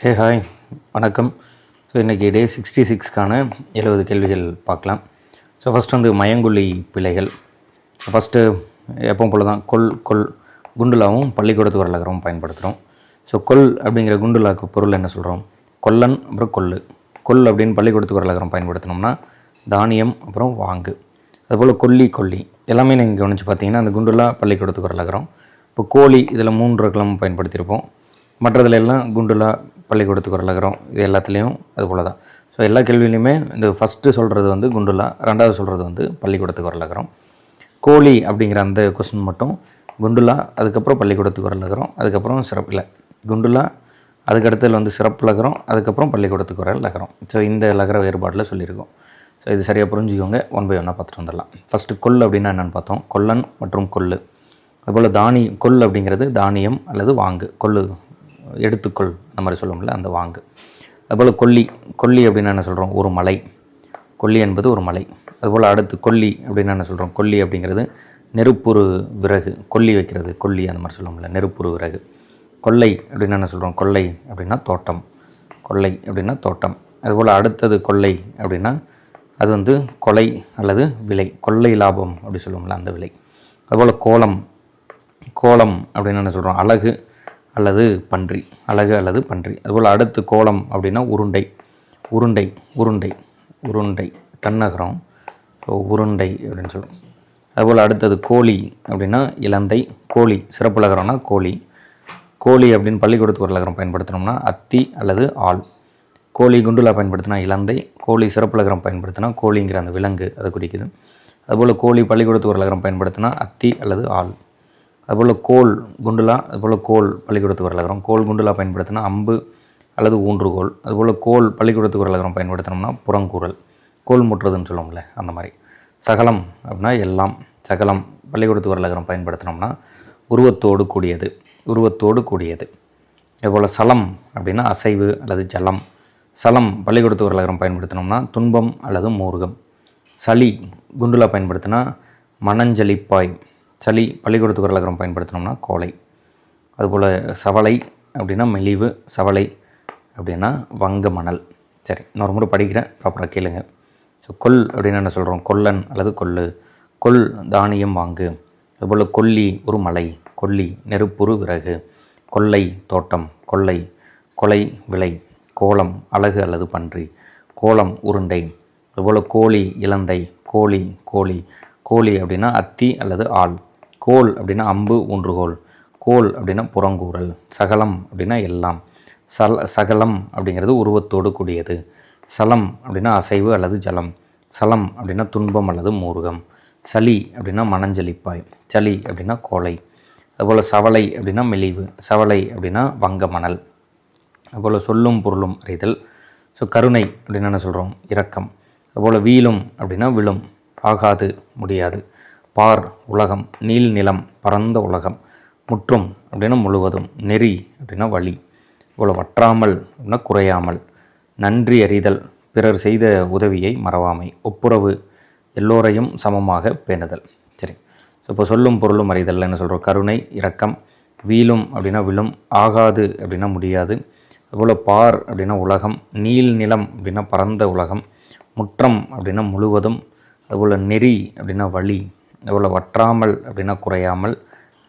Hey hi வணக்கம். So இன்றைக்கி டே sixty சிக்ஸ்க்கான எழுபது கேள்விகள் பார்க்கலாம். ஸோ ஃபஸ்ட் வந்து மயங்குழி பிழைகள். ஃபஸ்ட்டு எப்பவும் போல தான் கொல் கொல் குண்டுலாவும் பள்ளிக்கூடத்து வரலகரமும் பயன்படுத்துகிறோம் ஸோ கொல் அப்படிங்கிற குண்டுலாக்கு பொருள் என்ன சொல்கிறோம் கொல்லன் அப்புறம் கொல்லு கொல் அப்படின்னு பள்ளிக்கூடத்து வரலகரம் பயன்படுத்தினோம்னா தானியம் அப்புறம் வாங்கு. அதுபோல் கொல்லி கொல்லி. எல்லாமே நீங்கள் கவனித்து பார்த்தீங்கன்னா அந்த குண்டுலா பள்ளிக்கூடத்துக்கு வரலகரம் இப்போ கோழி இதில் மூன்று கிளம்பு பயன்படுத்தியிருப்போம். மற்றதுல எல்லாம் குண்டுலா பள்ளிக்கூடத்துக்கு வரலகிறோம் இது எல்லாத்துலேயும் அது போல தான் ஸோ எல்லா கேள்வியிலையுமே இந்த ஃபஸ்ட்டு சொல்கிறது வந்து குண்டுலா ரெண்டாவது சொல்கிறது வந்து பள்ளிக்கூடத்துக்கு வரலகிறோம் கோழி அப்படிங்கிற அந்த கொஸ்டின் மட்டும் குண்டுலா அதுக்கப்புறம் பள்ளிக்கூடத்துக்கு வரலகிறோம் அதுக்கப்புறம் சிறப்பு இல்லை குண்டுலா அதுக்கடுத்ததில் வந்து சிறப்பு லகரம் அதுக்கப்புறம் பள்ளிக்கூடத்துக்கு வர லகரம். ஸோ இந்த லகர வேறுபாடில் சொல்லியிருக்கோம். ஸோ இது சரியாக புரிஞ்சுக்கோங்க. ஒன் பை ஒன்னாக பார்த்துட்டு வந்துடலாம். ஃபஸ்ட்டு கொல் அப்படின்னா என்னென்னு பார்த்தோம். கொல்லன் மற்றும் கொல்லு அதுபோல் தானி கொல் அப்படிங்கிறது தானியம் அல்லது வாங்கு. கொல்லு எடுத்துக்கொள் அந்த மாதிரி சொல்லுவோம்ல அந்த வாங்கு. அதுபோல் கொல்லி கொல்லி அப்படின்னு என்ன சொல்கிறோம் ஒரு மலை. கொல்லி என்பது ஒரு மலை. அதுபோல் அடுத்து கொல்லி அப்படின்னு என்ன சொல்கிறோம் கொல்லி அப்படிங்கிறது நெருப்புரு விறகு. கொல்லி வைக்கிறது கொல்லி அந்த மாதிரி சொல்லுவோம்ல நெருப்புரு விறகு. கொல்லை அப்படின்னு என்ன சொல்கிறோம் கொல்லை அப்படின்னா தோட்டம். கொல்லை அப்படின்னா தோட்டம். அதுபோல் அடுத்தது கொல்லை அப்படின்னா அது வந்து கொலை அல்லது விலை. கொள்ளை லாபம் அப்படி சொல்லுவோம்ல அந்த விலை. அதுபோல் கோலம். கோலம் அப்படின்னு என்ன சொல்கிறோம் அழகு. அல்லது பன்றி அழகு அல்லது பன்றி. அதுபோல் அடுத்து கோலம் அப்படின்னா உருண்டை உருண்டை உருண்டை உருண்டை டன்னகரம் ஸோ உருண்டை அப்படின்னு சொல்கிறோம் அதுபோல் அடுத்தது கோழி அப்படின்னா இலந்தை கோழி சிறப்பு லகரம்னா கோழி. கோழி அப்படின்னு பள்ளிக்கூடத்துக்கு ஒரு லகரம் பயன்படுத்தினோம்னா அத்தி அல்லது ஆள். கோழி குண்டுலா பயன்படுத்தினா இலந்தை கோழி சிறப்பு லகரம் பயன்படுத்தினா கோழிங்கிற அந்த விலங்கு அதை குறிக்குது. அதுபோல் கோழி பள்ளிக்கூடத்துக்கு ஒரு லகரம் பயன்படுத்தினா அத்தி அல்லது ஆள். அதுபோல் கோல் குண்டுலா அதுபோல் கோல் பள்ளிக்கூடத்துக்கு வரலகரம் கோல் குண்டுலா பயன்படுத்தினா அம்பு அல்லது ஊன்றுகோல் அதுபோல் கோல் பள்ளிக்கூடத்துக்கு வரலகரம் பயன்படுத்தினோம்னா புறங்கூறல். கோல் முட்டுறதுன்னு சொல்லுவோம்ல அந்த மாதிரி. சகலம் அப்படின்னா எல்லாம் சகலம் பள்ளிக்கூடத்துக்கு வரலகரம் பயன்படுத்தினோம்னா உருவத்தோடு கூடியது உருவத்தோடு கூடியது. அதுபோல் சலம் அப்படின்னா அசைவு அல்லது ஜலம். சலம் பள்ளிக்கூடத்துக்கு வரலகரம் பயன்படுத்தினோம்னா துன்பம் அல்லது மூர்கம் சளி குண்டுலா பயன்படுத்தினா மணஞ்சலிப்பாய் சளி பள்ளிக்கூடத்துக்கு வரலகரம் பயன்படுத்தினோம்னா கோலை. அதுபோல் சவளை அப்படின்னா மெலிவு சவளை அப்படின்னா வங்க மணல். சரி இன்னொரு முறை படிக்கிறேன் ப்ராப்பராக கேளுங்க. ஸோ கொல் அப்படின்னு என்ன சொல்கிறோம் கொல்லன் அல்லது கொல்லு கொல் தானியம் வாங்கு. அதுபோல் கொல்லி ஒரு மலை. கொல்லி நெருப்புரு விறகு. கொல்லை தோட்டம். கொல்லை கொலை விலை. கோலம் அழகு அல்லது பன்றி. கோலம் உருண்டை. அதுபோல் கோழி இலந்தை. கோழி கோழி. கோழி அப்படின்னா அத்தி அல்லது ஆள். கோல் அப்படின்னா அம்பு ஊன்றுகோல். கோல் அப்படின்னா புறங்கூறல். சகலம் அப்படின்னா எல்லாம். சல சகலம் அப்படிங்கிறது உருவத்தோடு கூடியது. சலம் அப்படின்னா அசைவு அல்லது ஜலம். சலம் அப்படின்னா துன்பம் அல்லது மூர்க்கம் சளி அப்படின்னா மனஞ்சலிப்பாய். சளி அப்படின்னா கோலை அதுபோல் சவலை அப்படின்னா மெலிவு. சவலை அப்படின்னா வங்க மணல் அதுபோல் சொல்லும் பொருளும் அறிதல். ஸோ கருணை அப்படின்னு என்ன சொல்கிறோம் இரக்கம். அதுபோல் வீழும் அப்படின்னா விழும். ஆகாது முடியாது. பார் உலகம் நீல் நிலம் பரந்த உலகம் முற்றும் அப்படின்னா முழுவதும் நெறி அப்படின்னா வழி. இவ்வளோ வற்றாமல் அப்படின்னா குறையாமல் நன்றி அறிதல் பிறர் செய்த உதவியை மறவாமை ஒப்புரவு எல்லோரையும் சமமாக பேணுதல். சரி ஸோ இப்போ சொல்லும் பொருளும் அறிதல் என்ன சொல்கிறோம் கருணை இரக்கம் வீழும் அப்படின்னா விழும் ஆகாது அப்படின்னா முடியாது. அதுபோல் பார் அப்படின்னா உலகம் நீல் நிலம் அப்படின்னா பரந்த உலகம் முற்றம் அப்படின்னா முழுவதும் அதுபோல் நெறி அப்படின்னா வழி. எவ்வளோ வற்றாமல் அப்படின்னா குறையாமல்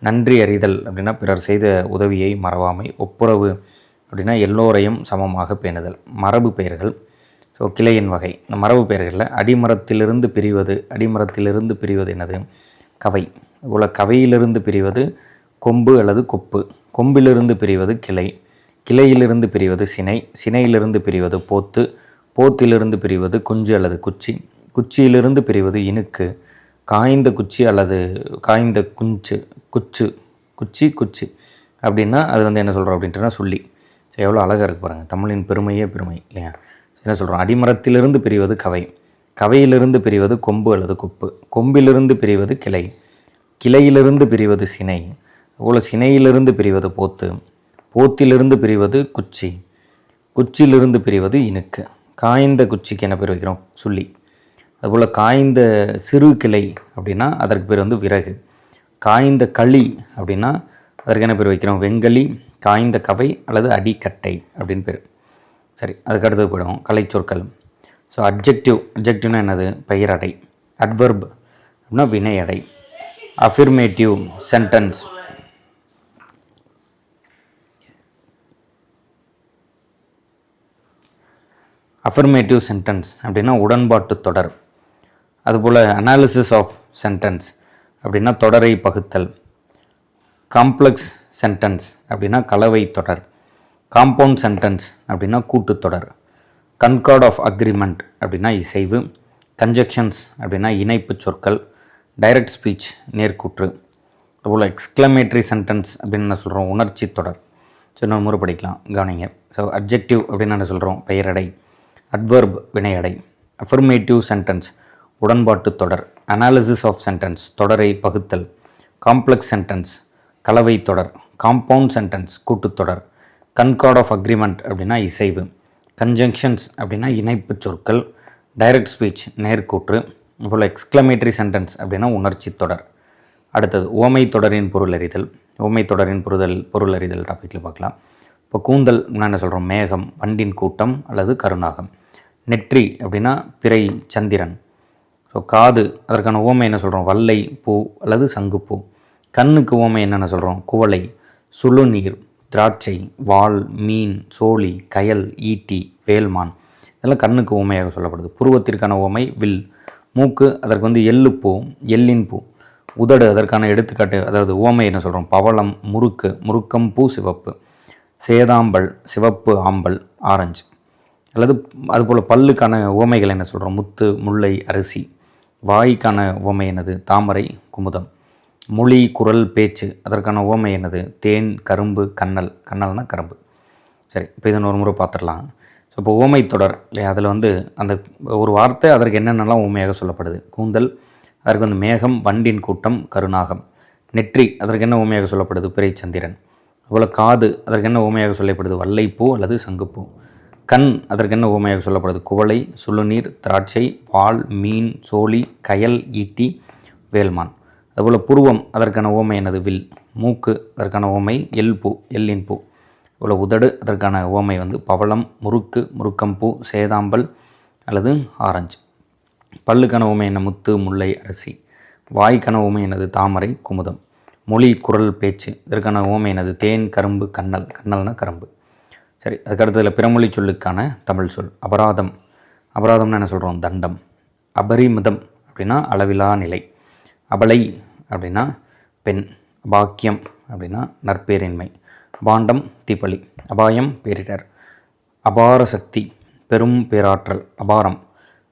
நன்றி அறிதல் அப்படின்னா பிறர் செய்த உதவியை மறவாமை ஒப்புரவு அப்படின்னா எல்லோரையும் சமமாக பேணுதல் மரபு பெயர்கள். ஸோ கிளையின் வகை. இந்த மரபு பெயர்களில் அடிமரத்திலிருந்து பிரிவது அடிமரத்திலிருந்து பிரிவது என்னது? கவை. இவ்வளோ கவையிலிருந்து பிரிவது கொம்பு அல்லது கொப்பு. கொம்பிலிருந்து பிரிவது கிளை. கிளையிலிருந்து பிரிவது சினை. சினையிலிருந்து பிரிவது போத்து. போத்திலிருந்து பிரிவது குஞ்சு அல்லது குச்சி. குச்சியிலிருந்து பிரிவது இனுக்கு. காய்ந்த குச்சி அல்லது காய்ந்த குஞ்சு குச்சு குச்சி குச்சி அப்படின்னா அது வந்து என்ன சொல்கிறோம் அப்படின்ட்டுனா சொல்லி. எவ்வளோ அழகாக இருக்கு பாருங்கள் தமிழின் பெருமையே பெருமை இல்லையா? என்ன சொல்கிறோம் அடிமரத்திலிருந்து பிரிவது கவை. கவையிலிருந்து பிரிவது கொம்பு அல்லது கொப்பு. கொம்பிலிருந்து பிரிவது கிளை. கிளையிலிருந்து பிரிவது சினை. அதுபோல் சினையிலிருந்து பிரிவது போத்து. போத்திலிருந்து பிரிவது குச்சி. குச்சியிலிருந்து பிரிவது இனுக்கு காய்ந்த குச்சிக்கு என்ன பேர் வைக்கிறோம்? சுள்ளி அதுபோல் காய்ந்த சிறு கிளை அப்படின்னா அதற்கு பேர் வந்து விறகு. காய்ந்த களி அப்படின்னா அதற்கு என்ன பேர் வைக்கிறோம்? வெங்கலி காய்ந்த கவை அல்லது அடிக்கட்டை அப்படின்னு பேர். சரி அதுக்கு அடுத்தது போயிடும் கலைச்சொற்கள். ஸோ அப்ஜெக்டிவ் அப்ஜெக்டிவ்னா என்னது? பெயரடை. அட்வர்ப் அப்படின்னா வினையடை. அஃபிர்மேட்டிவ் சென்டென்ஸ் அஃபர்மேட்டிவ் சென்டென்ஸ் அப்படின்னா உடன்பாட்டு தொடர். அதுபோல் அனாலிசிஸ் ஆஃப் சென்டென்ஸ் அப்படின்னா தொடரை பகுத்தல் காம்ப்ளெக்ஸ் சென்டென்ஸ் அப்படின்னா கலவை தொடர் காம்பவுண்ட் சென்டென்ஸ் அப்படின்னா கூட்டுத்தொடர் கன்கார்ட் ஆஃப் அக்ரிமெண்ட் அப்படின்னா இசைவு கன்ஜெக்ஷன்ஸ் அப்படின்னா இணைப்பு சொற்கள் டைரக்ட் ஸ்பீச் நேர்கூற்று அதுபோல் எக்ஸ்க்ளமேட்ரி சென்டென்ஸ் அப்படின்னு என்ன சொல்கிறோம் உணர்ச்சி தொடர். ஸோ இன்னொரு முறை படிக்கலாம் கவனிங்க. ஸோ அப்ஜெக்டிவ் அப்படின்னு என்ன சொல்கிறோம் பெயரடை அட்வர்ப் வினையடை அஃபர்மேட்டிவ் சென்டென்ஸ் உடன்பாட்டு தொடர் அனாலிசிஸ் ஆஃப் சென்டென்ஸ் தொடரை பகுத்தல் காம்ப்ளெக்ஸ் சென்டென்ஸ் கலவை தொடர் காம்பவுண்ட் சென்டென்ஸ் கூட்டுத்தொடர் கன்கார்ட் ஆஃப் அக்ரிமெண்ட் அப்படின்னா இசைவு கன்ஜங்ஷன்ஸ் அப்படின்னா இணைப்பு சொற்கள் டைரக்ட் ஸ்பீச் நேர்கூற்று போல் எக்ஸ்க்ளமேட்டரி சென்டென்ஸ் அப்படின்னா உணர்ச்சி தொடர். அடுத்தது ஓமை தொடரின் பொருள் அறிதல் ஓமை தொடரின் பொருதல் பொருள் அறிதல் டாப்பிக்கில் பார்க்கலாம். இப்போ கூந்தல் என்ன சொல்கிறோம் மேகம் வண்டின் கூட்டம் அல்லது கருநாகம். நெற்றி அப்படின்னா பிறை சந்திரன். ஸோ காது அதற்கான ஓமை என்ன சொல்கிறோம் வல்லை பூ அல்லது சங்குப்பூ. கண்ணுக்கு ஓமை என்னென்ன சொல்கிறோம் குவளை சுழுநீர் திராட்சை வால் மீன் சோழி கயல் ஈட்டி வேல்மான். இதெல்லாம் கண்ணுக்கு ஓமையாக சொல்லப்படுது. புருவத்திற்கான ஓமை வில். மூக்கு அதற்கு வந்து எள்ளுப்பூ எள்ளின் பூ. உதடு அதற்கான எடுத்துக்காட்டு அதாவது ஓமை என்ன சொல்கிறோம் பவளம் முறுக்கு முறுக்கம் பூ சிவப்பு. சேதாம்பல் சிவப்பு ஆம்பல் ஆரஞ்சு. அல்லது அதுபோல் பல்லுக்கான ஓமைகள் என்ன சொல்கிறோம் முத்து முல்லை அரிசி. வாய்க்கான உவமை என்னது? தாமரை குமுதம். மொழி குரல் பேச்சு அதற்கான உவமை என்னது? தேன் கரும்பு கண்ணல். கண்ணல்னா கரும்பு. சரி இப்போ இதை ஒரு முறை பார்த்துடலாம். ஸோ இப்போ உவமை தொடர் இல்லையா? அதில் வந்து அந்த ஒரு வார்த்தை அதற்கு என்னென்னலாம் உவமையாக சொல்லப்படுது? கூந்தல் அதற்கு வந்து மேகம் வண்டின் கூட்டம் கருநாகம். நெற்றி அதற்கு என்ன உவமையாக சொல்லப்படுது? பிறைச்சந்திரன். அதுபோல் காது அதற்கு என்ன உவமையாக சொல்லப்படுது? வல்லைப்பூ அல்லது சங்குப்பூ. கண் அதற்கு என்ன ஓமையாக சொல்லப்படுது? குவளை சுழுநீர் திராட்சை வால் மீன் சோழி கயல் ஈட்டி வேல்மான். அதுபோல் புருவம் அதற்கான ஓமை எனது வில். மூக்கு அதற்கான ஓமை எல் பூ எல்லின் பூ. அதுபோல் உதடு அதற்கான ஓமை வந்து பவளம் முறுக்கு முறுக்கம்பூ சேதாம்பல் அல்லது ஆரஞ்சு. பல்லுக்கான ஓமை என்ன? முத்து முல்லை அரிசி. வாய்க்கான ஓமை எனது தாமரை குமுதம். மொழி குரல் பேச்சு. இதற்கான ஓமை எனது தேன் கரும்பு கண்ணல். கண்ணல்னா கரும்பு. சரி அதுக்கடுத்ததில் பிறமொழி சொல்லுக்கான தமிழ் சொல். அபராதம். அபராதம்னு என்ன சொல்கிறோம் தண்டம். அபரிமிதம் அப்படின்னா அளவிலா நிலை. அபலை அப்படின்னா பெண். பாக்கியம் அப்படின்னா நற்பேரின்மை. பாண்டம் தீப்பலி. அபாயம் பேரிடர். அபார சக்தி பெரும் பேராற்றல் அபாரம்.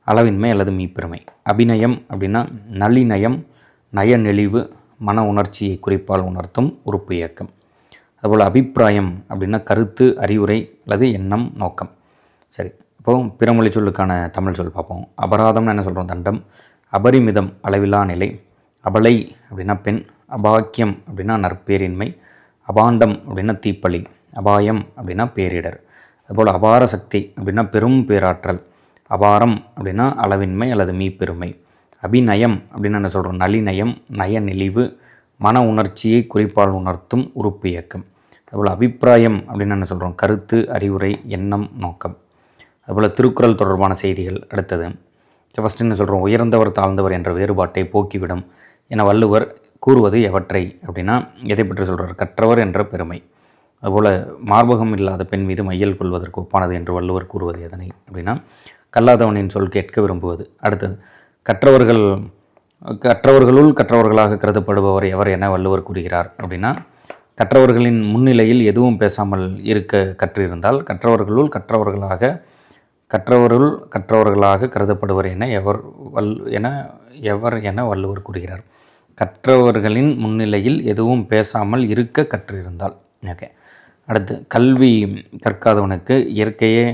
அளவின்மை அல்லது மீப்பெருமை. அபிநயம் அப்படின்னா நளிநயம் நயநெளிவு மன உணர்ச்சியை குறிப்பால் உணர்த்தும் உறுப்பு இயக்கம். அதுபோல் அபிப்பிராயம் அப்படின்னா கருத்து அறிவுரை அல்லது எண்ணம் நோக்கம். சரி இப்போது பிறமொழி சொல்லுக்கான தமிழ் சொல் பார்ப்போம். அபராதம்னு என்ன சொல்கிறோம் தண்டம். அபரிமிதம் அளவிலா நிலை. அபலை அப்படின்னா பெண். அபாக்கியம் அப்படின்னா நற்பேரின்மை. அபாண்டம் அப்படின்னா தீப்பழி. அபாயம் அப்படின்னா பேரிடர். அதுபோல் அபார சக்தி அப்படின்னா பெரும் பேராற்றல். அபாரம் அப்படின்னா அளவின்மை அல்லது மீப்பெருமை. அபிநயம் அப்படின்னு என்ன சொல்கிறோம் நளிநயம் நய மன உணர்ச்சியை குறிப்பால் உணர்த்தும் உறுப்பு இயக்கம். அதுபோல் அபிப்பிராயம் அப்படின்னு என்ன சொல்கிறோம் கருத்து அறிவுரை எண்ணம் நோக்கம். அதுபோல் திருக்குறள் தொடர்பான செய்திகள் அடுத்தது. ஃபஸ்ட்டு என்ன சொல்கிறோம் உயர்ந்தவர் தாழ்ந்தவர் என்ற வேறுபாட்டை போக்கிவிடும் என வள்ளுவர் கூறுவது எவற்றை அப்படின்னா எதை பற்றி சொல்கிறார் கற்றவர் என்ற பெருமை. அதுபோல் மார்பகம் இல்லாத பெண் மீது மையல் கொள்வதற்கு ஒப்பானது என்று வள்ளுவர் கூறுவது எதனை அப்படின்னா கல்லாதவனின் சொல் கேட்க விரும்புவது. அடுத்தது கற்றவர்கள் கற்றவர்களுள் கற்றவர்களாக கருதப்படுபவர் எவர் என வள்ளுவர் கூறுகிறார் அப்படின்னா கற்றவர்களின் முன்னிலையில் எதுவும் பேசாமல் இருக்க கற்றிருந்தால் கற்றவர்களுள் கற்றவர்களாக கற்றவருள் கற்றவர்களாக கருதப்படுவர் என எவர் வல் என எவர் என வள்ளுவர் கூறுகிறார். கற்றவர்களின் முன்னிலையில் எதுவும் பேசாமல் இருக்க கற்றிருந்தால். ஓகே. அடுத்து கல்வி கற்காதவனுக்கு இயற்கையே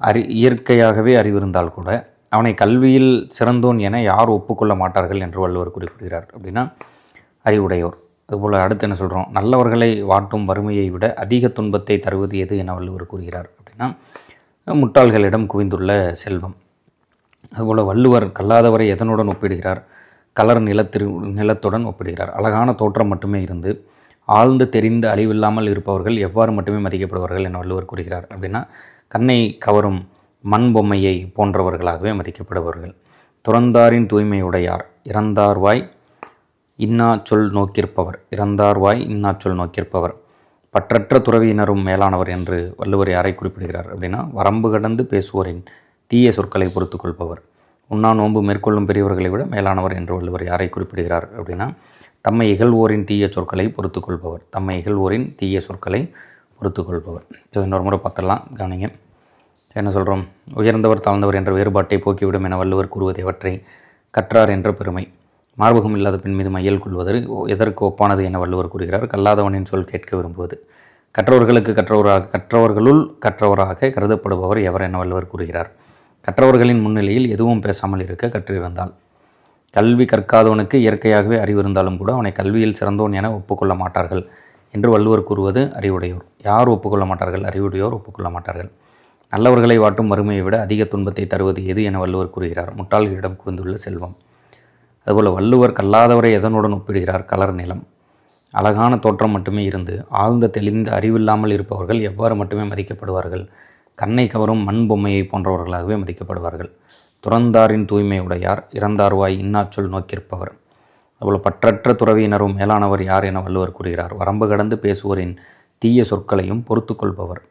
அறி இயற்கையாகவே அறிவிருந்தால் கூட அவனை கல்வியில் சிறந்தோன் என யார் ஒப்புக்கொள்ள மாட்டார்கள் என்று வள்ளுவர் குறிப்பிடுகிறார். அப்படின்னா அறிவுடையோர். அதுபோல் அடுத்து என்ன சொல்கிறோம் நல்லவர்களை வாட்டும் வறுமையை விட அதிக துன்பத்தை தருவது எது என வள்ளுவர் கூறுகிறார் அப்படின்னா முட்டாள்களிடம் குவிந்துள்ள செல்வம். அதுபோல் வள்ளுவர் கல்லாதவரை எதனுடன் ஒப்பிடுகிறார்? கலர் நிலத்திரு நிலத்துடன் ஒப்பிடுகிறார். அழகான தோற்றம் மட்டுமே இருந்து ஆழ்ந்து தெரிந்த அழிவில்லாமல் இருப்பவர்கள் எவ்வாறு மட்டுமே மதிக்கப்படுவார்கள் என வள்ளுவர் கூறுகிறார் அப்படின்னா கண்ணை கவரும் மண் பொம்மையை போன்றவர்களாகவே மதிக்கப்படுபவர்கள். துறந்தாரின் தூய்மையுடையார் இறந்தார்வாய் இன்னா சொல் நோக்கியிருப்பவர் இறந்தார் வாய் இன்னா சொல் நோக்கியிருப்பவர் பற்றற்ற துறவியினரும் மேலானவர் என்று வள்ளுவர் யாரை குறிப்பிடுகிறார் அப்படின்னா வரம்பு கடந்து பேசுவோரின் தீய சொற்களை பொறுத்து கொள்பவர் உண்ணா நோன்பு மேற்கொள்ளும் பெரியவர்களை விட மேலானவர் என்று வள்ளுவர் யாரை குறிப்பிடுகிறார் அப்படின்னா தம்மை இகழ்வோரின் தீய சொற்களை பொறுத்து கொள்பவர் தம்மை இகழ்வோரின் தீய சொற்களை பொறுத்து கொள்பவர் ஸோ இன்னொரு முறை பார்த்துடலாம். கவனிங்க. என்ன சொல்கிறோம் உயர்ந்தவர் தாழ்ந்தவர் என்ற வேறுபாட்டை போக்கிவிடும் என வள்ளுவர் கூறுவது அவற்றை கற்றார் என்ற பெருமை. மார்பகம் இல்லாத பெண் மீது மையல் கொள்வது எதற்கு ஒப்பானது என வள்ளுவர் கூறுகிறார். கல்லாதவனின் சொல் கேட்க விரும்புவது. கற்றவர்களுக்கு கற்றவராக கற்றவர்களுள் கற்றவராக கருதப்படுபவர் எவர் என வள்ளுவர் கூறுகிறார். கற்றவர்களின் முன்னிலையில் எதுவும் பேசாமல் இருக்க கற்றிருந்தால். கல்வி கற்காதவனுக்கு இயற்கையாகவே அறிவு இருந்தாலும் கூட அவனை கல்வியில் சிறந்தோன் என ஒப்புக்கொள்ள மாட்டார்கள் என்று வள்ளுவர் கூறுவது அறிவுடையோர். யார் ஒப்புக்கொள்ள மாட்டார்கள்? அறிவுடையோர் ஒப்புக்கொள்ள மாட்டார்கள். நல்லவர்களை வாட்டும் வறுமையை விட அதிக துன்பத்தை தருவது எது என வள்ளுவர் கூறுகிறார். முட்டாள்களிடம் குவிந்துள்ள செல்வம். அதுபோல் வள்ளுவர் கல்லாதவரை எதனுடன் ஒப்பிடுகிறார்? கலர் நிலம். அழகான தோற்றம் மட்டுமே இருந்து ஆழ்ந்த தெளிந்த அறிவில்லாமல் இருப்பவர்கள் எவ்வாறு மட்டுமே மதிக்கப்படுவார்கள்? கண்ணை கவரும் மண் பொம்மையை போன்றவர்களாகவே மதிக்கப்படுவார்கள். துறந்தாரின் தூய்மை உடையார் இறந்தார்வாய் இன்னாச்சொல் நோக்கியிருப்பவர். அதுபோல் பற்றற்ற துறவியினரும் மேலானவர் யார் என வள்ளுவர் கூறுகிறார். வரம்பு கடந்து பேசுவோரின் தீய சொற்களையும் பொறுத்து கொள்பவர்.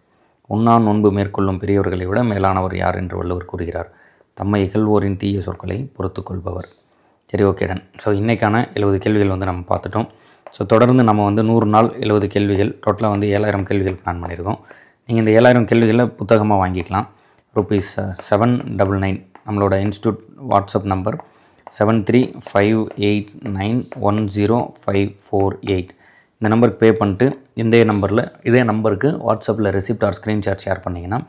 உண்ணான் நோன்பு மேற்கொள்ளும் பெரியவர்களை விட மேலானவர் யார் என்று வள்ளுவர் கூறுகிறார். தம்மை இகழ்வோரின் தீய சொற்களை பொறுத்து கொள்பவர். சரி ஓகே டன் ஸோ இன்றைக்கான எழுபது கேள்விகள் வந்து நம்ம பார்த்துட்டோம். ஸோ தொடர்ந்து நம்ம வந்து நூறு நாள் எழுபது கேள்விகள் டோட்டலாக வந்து ஏழாயிரம் கேள்விகள் பிளான் பண்ணியிருக்கோம். நீங்கள் இந்த ஏழாயிரம் கேள்விகளை புத்தகமாக வாங்கிக்கலாம். ருபீஸ் செவன் டபுள் நைன் நம்மளோட institute WhatsApp number seven three five eight nine one zero five four eight இந்த நம்பருக்கு பே பண்ணிட்டு இதே நம்பரில் இதே நம்பருக்கு வாட்ஸ்அப்பில் ரெசிப்ட் ஆர் ஸ்க்ரீன்ஷாட் ஷேர் பண்ணிங்கன்னா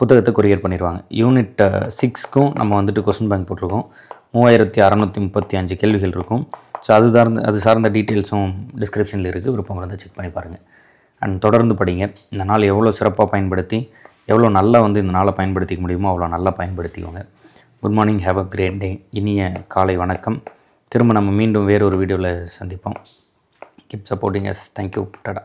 புத்தகத்தை கொரியர் பண்ணிடுவாங்க. யூனிட் சிக்ஸ்க்கும் uh, நம்ம வந்துட்டு கொஸ்டின் பேங்க் போட்டிருக்கோம். மூவாயிரத்தி அறநூற்றி முப்பத்தி அஞ்சு கேள்விகள் இருக்கும். ஸோ அது சார்ந்த அது சார்ந்த டீட்டெயில்ஸும் டிஸ்கிரிப்ஷனில் இருக்குது விருப்பம் இருந்தால் செக் பண்ணி பாருங்கள் அண்ட் தொடர்ந்து படிங்க. இந்த நாள் எவ்வளோ சிறப்பாக பயன்படுத்தி எவ்வளோ நல்லா வந்து இந்த நாளை பயன்படுத்திக்க முடியுமோ அவ்வளோ நல்லா பயன்படுத்திக்கோங்க. Good morning have a great day இனிய காலை வணக்கம். திரும்ப நம்ம மீண்டும் வேறொரு வீடியோவில் சந்திப்போம். கீப் சப்போர்ட்டிங் எஸ் தேங்க்யூ டடா